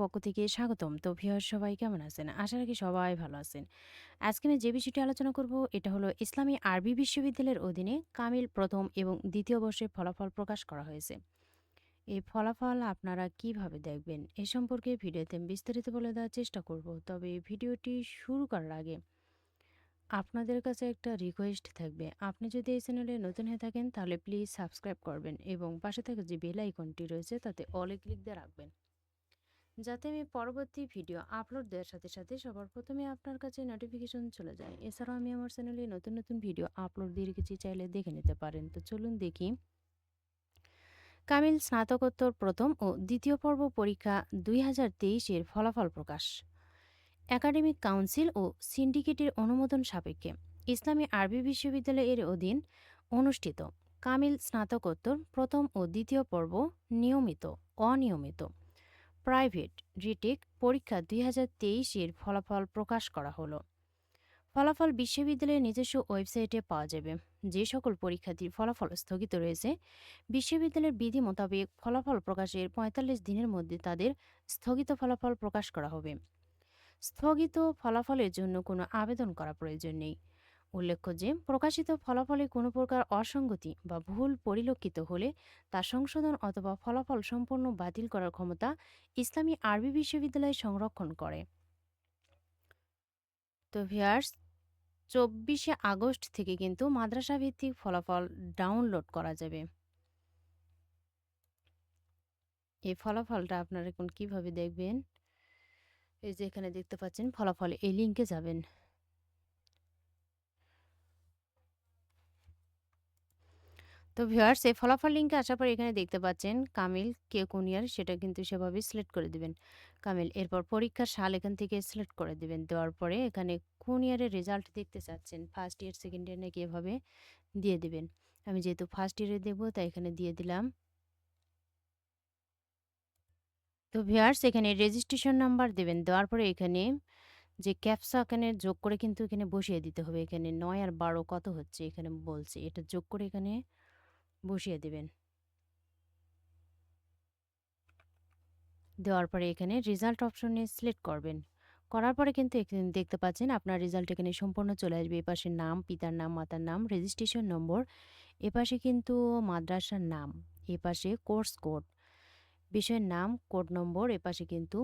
পক্ষ থেকে স্বাগতম। তো ভিউয়ার্স সবাই কেমন আছেন? আশা রাখি সবাই ভালো আছেন। আজকে আমি যে বিষয়টি আলোচনা করব, এটা হলো ইসলামী আরবি বিশ্ববিদ্যালয়ের অধীনে কামিল প্রথম এবং দ্বিতীয় বর্ষে ফলাফল প্রকাশ করা হয়েছে। এই ফলাফল আপনারা কীভাবে দেখবেন, এ সম্পর্কে ভিডিওতে বিস্তারিত বলে দেওয়ার চেষ্টা করব। তবে ভিডিওটি শুরু করার আগে আপনাদের কাছে একটা রিকোয়েস্ট থাকবে। আপনি যদি এই চ্যানেলে নতুন হয়ে থাকেন, তাহলে প্লিজ সাবস্ক্রাইব করবেন এবং পাশে থাকা যে বেল আইকনটি রয়েছে, তাতে অলে ক্লিক দিয়ে রাখবেন। যাতে আমি পরবর্তী ভিডিও আপলোড দেওয়ার সাথে সাথে সবার প্রথমে আপনার কাছে নোটিফিকেশন চলে যায়। এছাড়াও আমি আমার চ্যানেলে নতুন নতুন ভিডিও আপলোড দিয়ে রেখেছি, চাইলে দেখে নিতে পারেন। তো চলুন দেখি। কামিল স্নাতকোত্তর প্রথম ও দ্বিতীয় পর্ব পরীক্ষা দুই হাজার তেইশের ফলাফল প্রকাশ। একাডেমিক কাউন্সিল ও সিন্ডিকেটের অনুমোদন সাপেক্ষে ইসলামী আরবি বিশ্ববিদ্যালয়ের অধীন অনুষ্ঠিত কামিল স্নাতকোত্তর প্রথম ও দ্বিতীয় পর্ব নিয়মিত, অনিয়মিত। প্রাইভেট রিটেক পরীক্ষা দুই হাজার তেইশের ফলাফল প্রকাশ করা হলো। ফলাফল বিশ্ববিদ্যালয়ের নিজস্ব ওয়েবসাইটে পাওয়া যাবে। যে সকল পরীক্ষার্থীর ফলাফল স্থগিত রয়েছে, বিশ্ববিদ্যালয়ের বিধি মোতাবেক ফলাফল প্রকাশের পঁয়তাল্লিশ দিনের মধ্যে তাদের স্থগিত ফলাফল প্রকাশ করা হবে। স্থগিত ফলাফলের জন্য কোনো আবেদন করা প্রয়োজন নেই। উল্লেখ্য যে, প্রকাশিত ফলাফলে কোনো প্রকার অসঙ্গতি বা ভুল পরিলক্ষিত হলে তা সংশোধন অথবা ফলাফল সম্পূর্ণ বাতিল করার ক্ষমতা ইসলামী আরবি বিশ্ববিদ্যালয় সংরক্ষণ করে। তো ভিয়ার্স চব্বিশে আগস্ট থেকে কিন্তু মাদ্রাসা ভিত্তিক ফলাফল ডাউনলোড করা যাবে। এই ফলাফলটা আপনারা এখন কীভাবে দেখবেন? এই যে এখানে দেখতে পাচ্ছেন, ফলাফল এই লিঙ্কে যাবেন। তো ভিউয়ার্স এই ফলাফল লিঙ্কে আসার পর এখানে দেখতে পাচ্ছেন, কামিল কে কোন ইয়ার সেটা কিন্তু সেভাবে সিলেক্ট করে দিবেন। কামিল, এরপর পরীক্ষার সাল এখান থেকে সিলেক্ট করে দিবেন। দেওয়ার পরে এখানে কোন ইয়ারের রেজাল্ট দেখতে চাচ্ছেন ফার্স্ট ইয়ার সেকেন্ড ইয়ার নাকি এভাবে দিয়ে দিবেন। আমি যেহেতু ফার্স্ট ইয়ারে দেবো, তাই এখানে দিয়ে দিলাম। তো ভিউয়ার্স এখানে রেজিস্ট্রেশন নাম্বার দেবেন। দেওয়ার পরে এখানে যে ক্যাপসা এখানে যোগ করে কিন্তু এখানে বসিয়ে দিতে হবে। এখানে নয় আর বারো কত হচ্ছে? এখানে বলছে। এটা যোগ করে এখানে বসিয়ে দেবেন। দেওয়ার পরে এখানে রেজাল্ট অপশনে সিলেক্ট করবেন। করার পরে কিন্তু দেখতে পাচ্ছেন আপনার রেজাল্ট এখানে সম্পূর্ণ চলে আসবে। এপাশে নাম, পিতার নাম, মাতার নাম রেজিস্ট্রেশন নম্বর এপাশে কিন্তু মাদ্রাসার নাম এপাশে কোর্স কোড বিষয়ের নাম কোড নম্বর এপাশে কিন্তু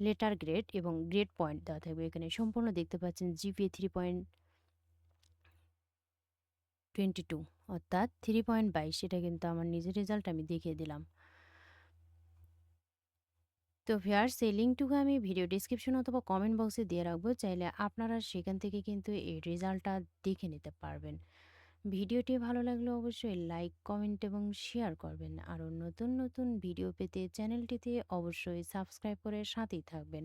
লেটার গ্রেড এবং গ্রেড পয়েন্ট দেওয়া থাকবে। এখানে সম্পূর্ণ দেখতে পাচ্ছেন GPA three point twenty two অর্থাৎ থ্রি পয়েন্ট বাইশ, এটা কিন্তু আমার নিজের রেজাল্ট আমি দেখিয়ে দিলাম। তো ভিয়ার্স এই লিঙ্কটুকু আমি ভিডিও ডিসক্রিপশন অথবা কমেন্ট বক্সে দিয়ে রাখব, চাইলে আপনারা সেখান থেকে কিন্তু এই রেজাল্টটা দেখে নিতে পারবেন। ভিডিওটি ভালো লাগলে অবশ্যই লাইক কমেন্ট এবং শেয়ার করবেন। আরও নতুন নতুন ভিডিও পেতে চ্যানেলটিতে অবশ্যই সাবস্ক্রাইব করে সাথেই থাকবেন।